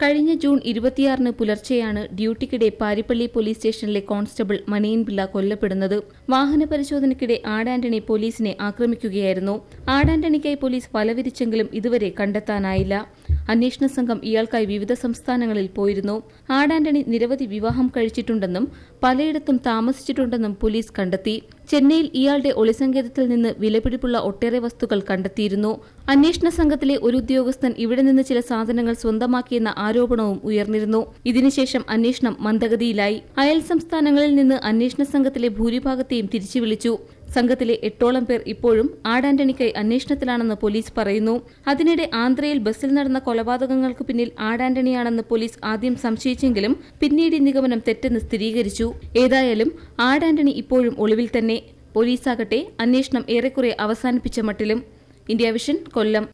കഴിഞ്ഞ ജൂൺ ഇരുപത്തിയാറിന് പുലർച്ചെയാണ് ഡ്യൂട്ടിക്കിടെ പാരിപ്പള്ളി പോലീസ് സ്റ്റേഷനിലെ കോൺസ്റ്റബിൾ മണിയൻപിള്ള കൊല്ലപ്പെടുന്നത്. വാഹന പരിശോധനയ്ക്കിടെ ആടാന്റണി പോലീസിനെ ആക്രമിക്കുകയായിരുന്നു. ആടാന്റണിക്കായി പോലീസ് വലവിരിച്ചെങ്കിലും ഇതുവരെ കണ്ടെത്താനായില്ല. അന്വേഷണ സംഘം ഇയാൾക്കായി വിവിധ സംസ്ഥാനങ്ങളിൽ പോയിരുന്നു. ആടാന്റണി നിരവധി വിവാഹം കഴിച്ചിട്ടുണ്ടെന്നും പലയിടത്തും താമസിച്ചിട്ടുണ്ടെന്നും പോലീസ് കണ്ടെത്തി. ചെന്നൈയിൽ ഇയാളുടെ ഒളിസങ്കേതത്തിൽ നിന്ന് വിലപിടിപ്പുള്ള ഒട്ടേറെ വസ്തുക്കൾ കണ്ടെത്തിയിരുന്നു. അന്വേഷണ സംഘത്തിലെ ഒരു ഉദ്യോഗസ്ഥൻ ഇവിടെ നിന്ന് ചില സാധനങ്ങൾ സ്വന്തമാക്കിയെന്ന ആരോപണവും ഉയർന്നിരുന്നു. ഇതിനുശേഷം അന്വേഷണം മന്ദഗതിയിലായി. അയൽ സംസ്ഥാനങ്ങളിൽ നിന്ന് അന്വേഷണ സംഘത്തിലെ ഭൂരിഭാഗത്തെയും തിരിച്ചു വിളിച്ചു സംഘത്തിലെ എട്ടോളം പേർ ഇപ്പോഴും ആടാന്റണിക്കായി അന്വേഷണത്തിലാണെന്ന് പോലീസ് പറയുന്നു. അതിനിടെ ആന്ധ്രയിൽ ബസ്സിൽ നടന്ന കൊലപാതകങ്ങൾക്ക് പിന്നിൽ ആടാന്റണിയാണെന്ന് പോലീസ് ആദ്യം സംശയിച്ചെങ്കിലും പിന്നീട് നിഗമനം തെറ്റെന്ന് സ്ഥിരീകരിച്ചു. ഏതായാലും ആടാന്റണി ഇപ്പോഴും ഒളിവിൽ തന്നെ. പോലീസാകട്ടെ അന്വേഷണം ഏറെക്കുറെ അവസാനിപ്പിച്ച മട്ടിലും. India Vision Kollam.